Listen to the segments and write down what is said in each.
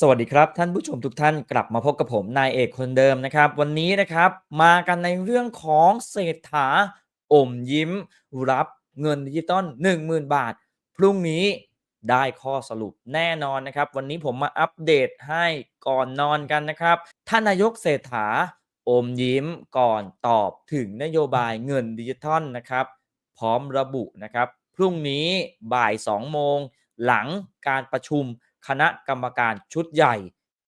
สวัสดีครับท่านผู้ชมทุกท่านกลับมาพบกับผมนายเอกคนเดิมนะครับ วันนี้นะครับมากันในเรื่องของเศรษฐาอมยิ้ม รับเงินดิจิตอล10,000 บาท พรุ่งนี้ได้ข้อสรุปแน่นอนนะครับ วันนี้ผมมาอัปเดตให้ก่อนนอนกันนะครับท่านนายกเศรษฐาอมยิ้มก่อนตอบถึงนโยบายเงินดิจิทัลนะครับ พร้อมระบุนะครับ พรุ่งนี้บ่าย 2 โมงหลังการประชุม คณะกรรมการชุดใหญ่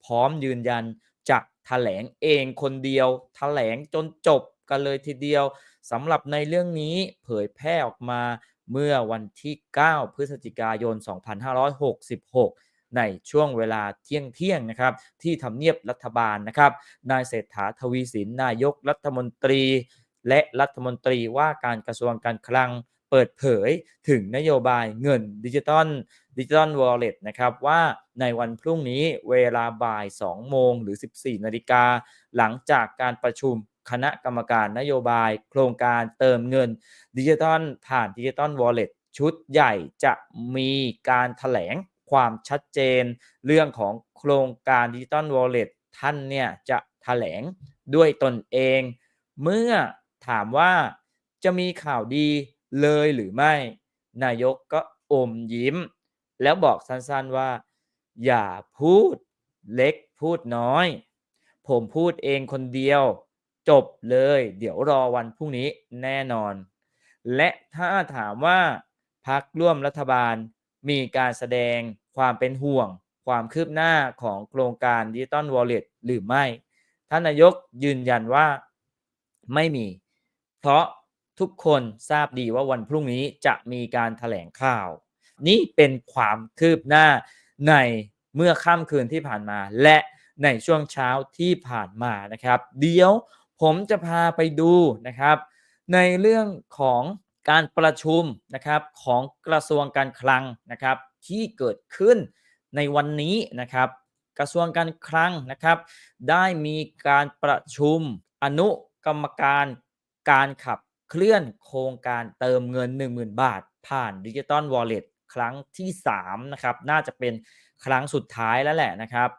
พร้อมยืนยันจะแถลงเองคนเดียวแถลงจนจบกันเลยทีเดียวสำหรับในเรื่องนี้เผยแพร่ออกมาเมื่อวันที่ 9 พฤศจิกายน 2566 ในช่วงเวลาเที่ยงเที่ยงนะครับ ที่ทำเนียบรัฐบาลนะครับ นายเศรษฐาทวีสินนายกรัฐมนตรี และรัฐมนตรีว่าการกระทรวงการคลัง เปิดเผยถึงนโยบายเงินดิจิตอลดิจิตอลวอลเล็ตนะครับว่าในวันพรุ่งนี้เวลาบ่าย 2 โมงหรือ 14 นาฬิกา หลังจากการประชุมคณะกรรมการนโยบาย โครงการเติมเงินดิจิตอลผ่านดิจิตอลวอลเล็ตชุดใหญ่จะมีการถแถลงความชัดเจน เรื่องของโครงการดิจิตอลวอลเล็ตท่านเนี่ยจะถแถลงด้วยตนเอง เมื่อถามว่าจะมีข่าวดี เลยหรือไม่ นายกก็อมยิ้ม แล้วบอกสั้นๆว่า อย่าพูดเล็กพูดน้อย ผมพูดเองคนเดียว จบเลย เดี๋ยวรอวันพรุ่งนี้แน่นอน และถ้าถามว่าพักร่วมรัฐบาลมีการแสดงความเป็นห่วง ความคืบหน้าของโครงการดิจิตอลวอลเล็ตหรือไม่ ท่านนายกยืนยันว่าไม่มี เพราะ ทุกคนทราบดีว่าวันพรุ่งนี้จะมีการถแถลงข่าว นี่เป็นความคืบหน้าในเมื่อค่ำคืนที่ผ่านมา และในช่วงเช้าที่ผ่านมานะครับ เดี๋ยวผมจะพาไปดูนะครับ ในเรื่องของการประชุมนะครับของกระทรวงการคลังนะครับ ที่เกิดขึ้นในวันนี้นะครับ กระทรวงการคลังนะครับ ได้มีการประชุมอนุกรรมการการขับ เคลื่อนโครงการเติมเงิน 10,000 บาท ผ่านดิจิตอลวอลเล็ตครั้งที่3นะครับน่าจะเป็นครั้งสุดท้ายแล้วแหละนะครับ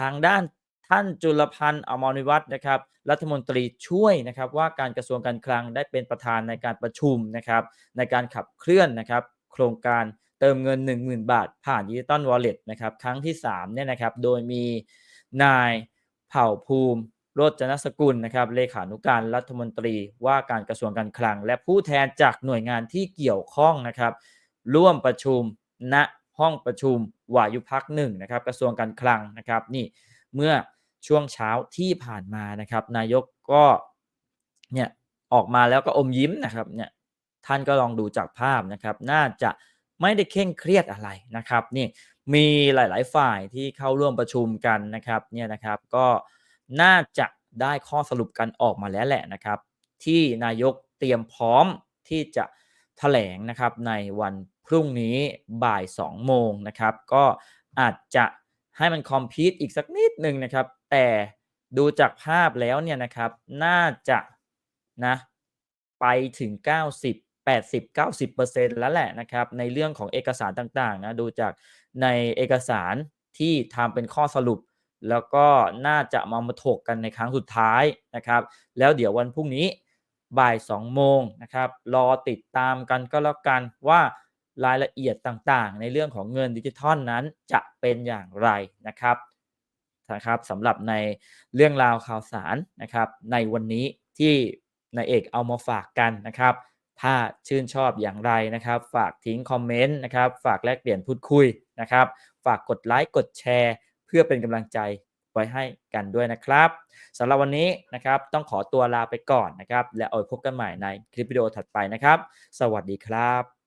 ทางด้านท่านจุลพันธ์อมรวิวัฒน์นะครับ รัฐมนตรีช่วยนะครับว่าการกระทรวงการคลังได้เป็นประธานในการประชุมนะครับ ในการขับเคลื่อนนะครับ โครงการเติมเงิน 10,000 บาท ผ่านดิจิตอลวอลเล็ตนะครับ ครั้งที่3เนี่ยนะครับ โดยมีนายเผ่าภูมิ โรจนสกุลนะครับเลขานุการรัฐมนตรีว่าการกระทรวงการคลัง และผู้แทนจากหน่วยงานที่เกี่ยวข้องนะครับ ร่วมประชุมณห้องประชุมวายุพักหนึ่งนะครับ กระทรวงการคลังนะครับนี่เมื่อช่วงเช้าที่ผ่านมานะครับ นายกก็เนี่ยออกมาแล้วก็อมยิ้มนะครับเนี่ยท่านก็ลองดูจากภาพนะครับ น่าจะไม่ได้เคร่งเครียดอะไรนะครับนี่มีหลาย ๆ ฝ่ายที่เข้าร่วมประชุมกันนะครับเนี่ยนะครับก็ น่าจะได้ข้อสรุปกันออกมาแล้วแหละนะครับ ที่นายกเตรียมพร้อมที่จะถแถลงนะครับในวันพรุ่งนี้บ่าย 2 โมงนะครับ ก็อาจจะให้มันคอมพิวต์อีกสักนิดหนึ่งนะครับ แต่ดูจากภาพแล้วเนี่ยนะครับ น่าจะนะไปถึง 90 80 90%แล้วแหละนะครับ ในเรื่องของเอกสารต่างๆนะดูจากในเอกสารที่ทำเป็นข้อสรุป แล้วก็น่าจะมามาถกกันในครั้งสุดท้ายนะครับ แล้วเดี๋ยววันพรุ่งนี้บ่าย 2 โมงนะครับรอติดตามกันก็แล้วกันว่ารายละเอียดต่างๆ ในเรื่องของเงินดิจิทัลนั้นจะเป็นอย่างไรนะครับนะครับสำหรับในเรื่องราวข่าวสารนะครับในวันนี้ที่นายเอกเอามาฝากกันนะครับ ถ้าชื่นชอบอย่างไรนะครับ ฝากทิ้งคอมเมนต์นะครับ ฝากแลกเปลี่ยนพูดคุยนะครับ ฝากกดไลค์กดแชร์ เพื่อเป็นกำลังใจไว้ให้กันด้วยนะครับสำหรับวันนี้นะครับต้องขอตัวลาไปก่อนนะครับ และเอาไว้พบกันใหม่ในคลิปวิดีโอถัดไปนะครับ สวัสดีครับ